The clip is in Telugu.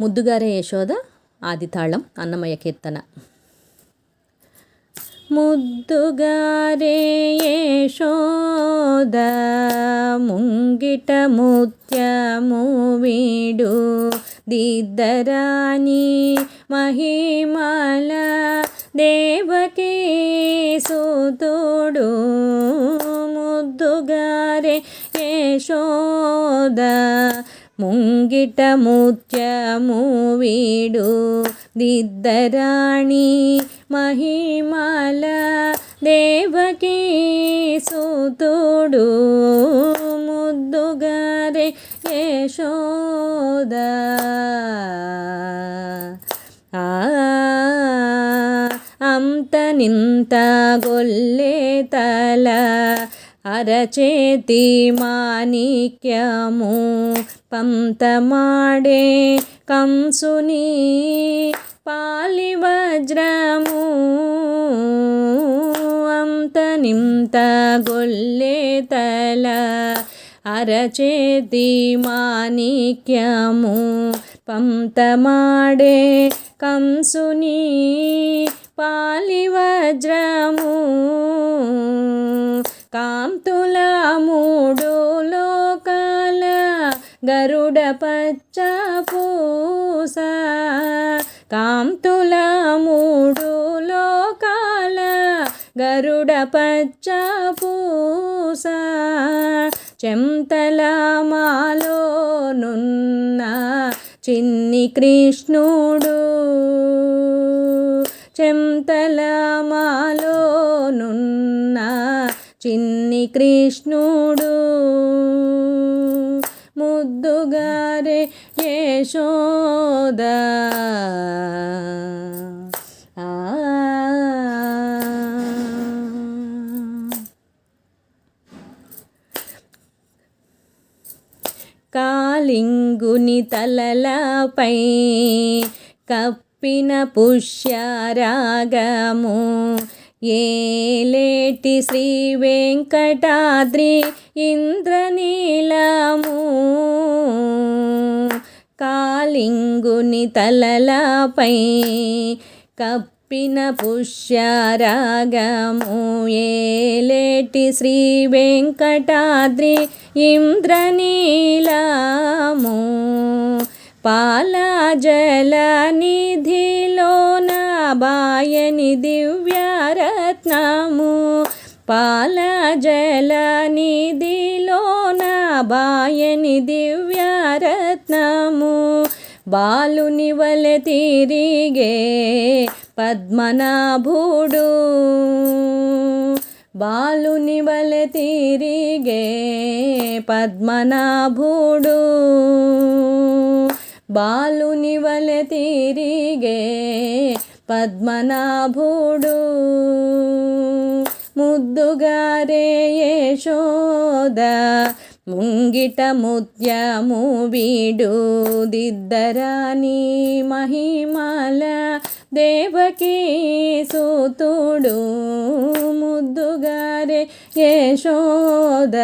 ముద్దుగారే యశోద ఆదితాళం అన్నమయ కీర్తన. ముద్దుగారే యశోద ముంగిట ముత్యము వీడు. దిద్దరాని మహిమల దేవకీ సుతుడు. ముద్దుగారే యశోద ముంగిట ముత్యము వీడు దిద్దరాణి మహిమల దేవకీ సూతుడు. ముద్దుగారే యశోద. ఆ అంత నింత గొల్లే తల అరచేతి మాణిక్యము పంతమాడే కంసుని పాలివజ్రము అంత నింత గొల్లే తల అరచేతి మాణిక్యము పంతమాడే కంసుని పాలివజ్రము గరుడ పచ్చ పూస కాంతుల మూడు లోకాల గరుడ పచ్చ పూస చెంతల మాలోనున్న చిన్ని కృష్ణుడు. చెంతల మాలోనున్న చిన్ని కృష్ణుడు. ముద్దుగారే యశోద. ఆ. కాలింగుని తలలపై కప్పిన పుష్యరాగము ఏలేటి శ్రీ వెంకటాద్రి ఇంద్రనీలము. కాలింగుని తలలపై కప్పిన పుష్యరాగము. ఏలేటి శ్రీ వెంకటాద్రి ఇంద్రనీలము. పాలా జల నిధిలోన బాయని దివ్యరత్నము. పాల జల నిధిలోన బాయని దివ్యరత్నము. బాలుని వలె తిరిగే పద్మనాభుడు. బాలుని వలె తిరిగే పద్మనాభుడు. బాలుని వలె తిరిగే పద్మనాభుడు. ముద్దుగారే యశోద ముంగిట ముత్యము వీడు. దిద్దరాని మహిమల దేవకీ సూతుడు. ముద్దుగారే యశోద.